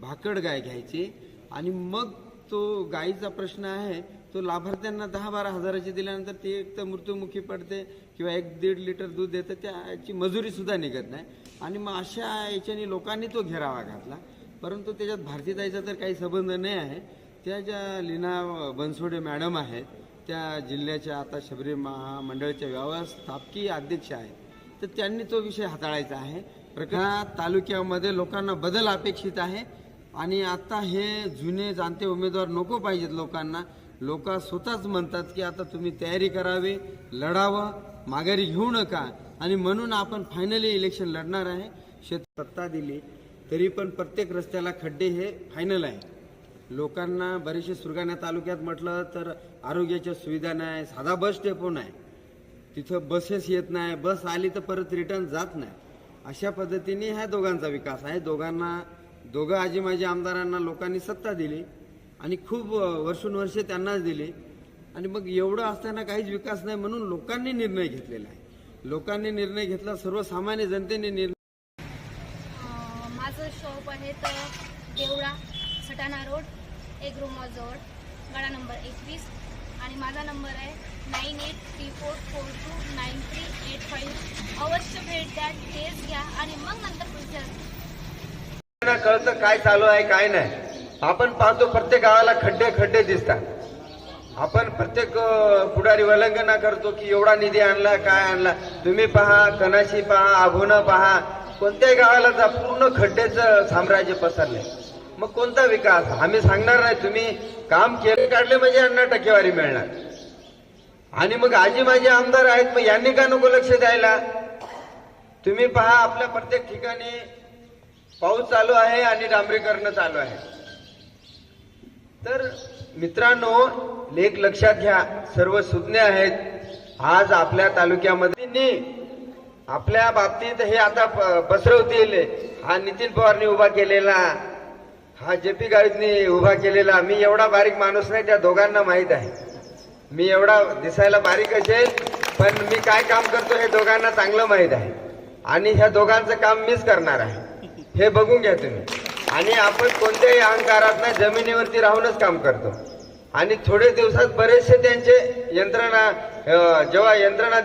भाकड गाय घ्यायची आणि मग तो गायीचा प्रश्न आहे तो लाभार्थ्यांना दहा बारा हजाराची दिल्यानंतर ती एक तर मृत्युमुखी पडते किंवा एक दीड लिटर दूध देतं त्याची मजुरी सुद्धा निघत नाही. आणि मग अशा याच्याने लोकांनी तो घेरावा घातला. परंतु त्याच्यात भारतीताईचा तर काही संबंध नाही आहे. त्या ज्या लीना बनसोडे मॅडम आहेत त्या जिल्ह्याच्या आता शबरी महामंडळाच्या व्यवस्थापकीय अध्यक्ष आहेत तर त्यांनी तो विषय हाताळायचा आहे. प्रकार तालुक्यामध्ये लोकांना बदल अपेक्षित आहे. आणि आता हे जुने जाणते उमेदवार नको पाहिजेत लोकांना. लोक स्वतःच म्हणतात की आता तुम्ही तयारी करावी लढावं माघारी घेऊ नका. आणि म्हणून आपण फायनली इलेक्शन लढणार आहे. शेत सत्ता दिली तरी पण प्रत्येक रस्त्याला खड्डे हे फायनल आहे. लोकांना बरेचसे सुरगाणा तालुक्यात म्हटलं तर आरोग्याच्या सुविधा नाही साधा बस डेपो नाही. तिथं बसेस येत नाही बस आली तर परत रिटर्न जात नाही. अशा पद्धतीने ह्या दोघांचा विकास आहे. दोघांना दोघं आजी माझी आमदारांना लोकांनी सत्ता दिली आणि खूप वर्षोनवर्षे त्यांनाच दिली. आणि मग एवढं असताना काहीच विकास नाही म्हणून लोकांनी निर्णय घेतलेला आहे. लोकांनी निर्णय घेतला सर्वसामान्य जनतेने निर्णय माझं शॉप आहे तर देवळा सटाणा रोड एक जवळ गाडा नंबर एकवीस. आणि माझा नंबर आहे nine eight three four four two nine three eight five. अवश्य भेट द्या टेस्ट घ्या आणि मग नंतर पुढच्या लोकांना कळतं काय चालू आहे काय नाही. आपण पाहतो प्रत्येक गावाला खड्डे खड्डे दिसतात. आपण प्रत्येक पुढारी वलंगना करतो की एवढा निधी आणला काय आणला. तुम्ही पहा कनाशी पहा आभोना पहा. कोणत्याही गावाला जा पूर्ण खड्डेचं साम्राज्य पसरले. मग कोणता विकास? आम्ही सांगणार नाही. तुम्ही काम केले काढले म्हणजे यांना टक्केवारी मिळणार. आणि मग आजी माझे आमदार आहेत मग यांनी का नको लक्ष द्यायला? तुम्ही पहा आपल्या प्रत्येक ठिकाणी पाऊस चालू आहे आणि डांबरीकरण चालू आहे. तर मित्रांनो लेख लक्षात घ्या. सर्व सुज्ञ आहेत. आज आपल्या तालुक्यामध्ये नी- आपल्या बाबतीत हे आता प- पसरवतील. हा नितीन पवारनी उभा केलेला हा जे पी गावितनी उभा केलेला. मी एवढा बारीक माणूस नाही त्या दोघांना माहीत आहे. मी एवढा दिसायला बारीक असेल पण मी काय काम करतो हे दोघांना चांगलं माहीत आहे. आणि ह्या दोघांचं काम मीच करणार आहे. हे बघून घ्या तुम्ही. आणि आपण कोणत्याही अहंकारात जमिनीवरती राहूनच काम करतो. आणि थोडे दिवसात बरेचसे त्यांचे यंत्रणा जेव्हा यंत्रणा